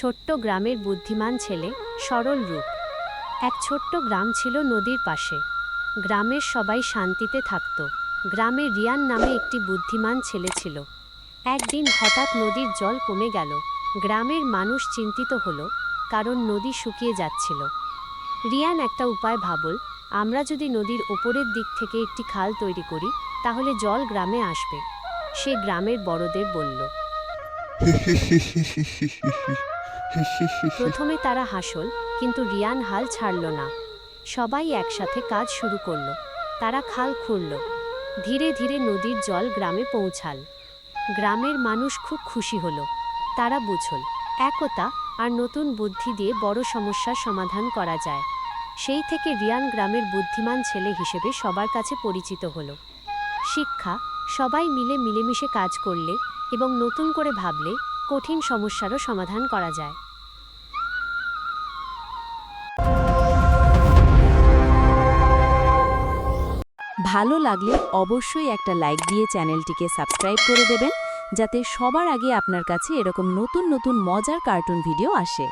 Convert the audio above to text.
ছোট্ট গ্রামের বুদ্ধিমান ছেলে সরল রূপ। এক ছোট্ট গ্রাম ছিল নদীর পাশে। গ্রামের সবাই শান্তিতে থাকত। গ্রামে রিয়ান নামে একটি বুদ্ধিমান ছেলে ছিল। একদিন হঠাৎ নদীর জল কমে গেল। গ্রামের মানুষ চিন্তিত হলো, কারণ নদী শুকিয়ে যাচ্ছিল। রিয়ান একটা উপায় ভাবল, আমরা যদি নদীর ওপরের দিক থেকে একটি খাল তৈরি করি, তাহলে জল গ্রামে আসবে। সে গ্রামের বড়দের বলল প্রথমে তারা হাসল, কিন্তু রিয়ান হাল ছাড়ল না। সবাই একসাথে কাজ শুরু করল। তারা খাল খুঁড়ল। ধীরে ধীরে নদীর জল গ্রামে পৌঁছাল। গ্রামের মানুষ খুব খুশি হলো। তারা বুঝল, একতা আর নতুন বুদ্ধি দিয়ে বড় সমস্যার সমাধান করা যায়। সেই থেকে রিয়ান গ্রামের বুদ্ধিমান ছেলে হিসেবে সবার কাছে পরিচিত হলো। শিক্ষা, সবাই মিলে মিলেমিশে কাজ করলে এবং নতুন করে ভাবলে কঠিন সমস্যারও সমাধান করা যায়। ভালো লাগলে অবশ্যই একটা লাইক দিয়ে চ্যানেলটিকে সাবস্ক্রাইব করে দেবেন, যাতে সবার আগে আপনার কাছে এরকম নতুন নতুন মজার কার্টুন ভিডিও আসে।